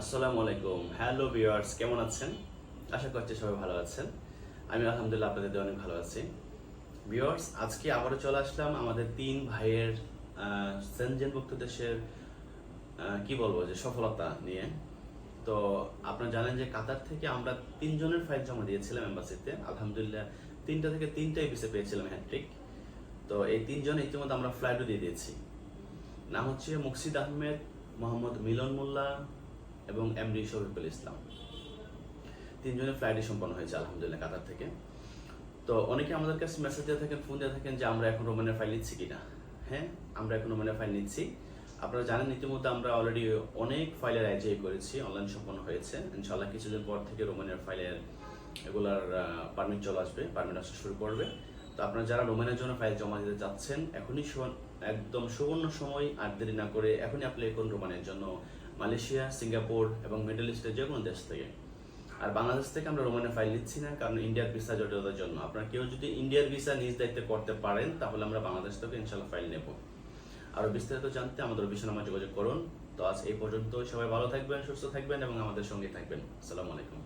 আসসালামু আলাইকুম। Hello viewers কেমন আছেন? আশা করছি সবাই ভালো আছেন। আমি আলহামদুলিল্লাহ আপনাদের অনেক ভালো আছি। ভিউয়ার্স আজকে আবারও চলে আসলাম আমাদের তিন ভাইয়ের আহ, সেনজেনভুক্ত দেশের কি বলব যে সফলতা নিয়ে। তো আপনারা জানেন যে কাতার থেকে আমরা তিনজনের ফাইল জমা দিয়েছিলাম এম্বাসিতে আলহামদুলিল্লাহ তিনটা থেকে তিনটাই ভিসা পেয়েছিলাম হ্যাট্রিক তো এই তিনজন ইতিমধ্যে আমরা ফ্লাইটও দিয়ে দিয়েছি। নাম হচ্ছে মুকসিদ আহমেদ মোহাম্মদ মিলন মোল্লা এবং এমডি শরীফুল ইসলাম তিনজনের ফ্লাইটই সম্পন্ন হয়েছে, আলহামদুলিল্লাহ, কাতার থেকে। তো অনেকে আমাদের কাছে মেসেজ দিয়ে থাকেন ফোন দিয়ে থাকেন যে আমরা এখন রোমানের ফাইল নিচ্ছি কিনা। হ্যাঁ আমরা এখন রোমানের ফাইল নিচ্ছি। আপনারা জানেন, ইতিমধ্যে আমরা অলরেডি অনেক ফাইলের আইজিআই করেছি অনলাইন সম্পন্ন হয়েছে। ইনশাল্লাহ কিছুদিন পর থেকে রোমানের ফাইলের এগুলার পারমিট চলে আসবে পারমিট আসা শুরু করবে। তো আপনারা যারা রোমানের জন্য ফাইল জমা দিতে চাচ্ছেন, এখনই একদম সুবর্ণ সময় আর দেরি না করে এখনই অ্যাপ্লাই করুন রোমানের জন্য। মালয়েশিয়া, সিঙ্গাপুর এবং মিডল ইস্টের যে কোনো দেশ থেকে। আর বাংলাদেশ থেকে আমরা রোমানে ফাইল নিচ্ছি না, কারণ ইন্ডিয়ার ভিসা জটিলতার জন্য। আপনারা কেউ যদি ইন্ডিয়ার ভিসা নিজ দায়িত্বে করতে পারেন, তাহলে আমরা বাংলাদেশ থেকে ইনশাল্লাহ ফাইল নেব। আরও বিস্তারিত জানতে আমাদের অফিসে নামে যোগাযোগ করুন। তো আজ এই পর্যন্ত সবাই ভালো থাকবেন, সুস্থ থাকবেন এবং আমাদের সঙ্গে থাকবেন। আসসালামু আলাইকুম।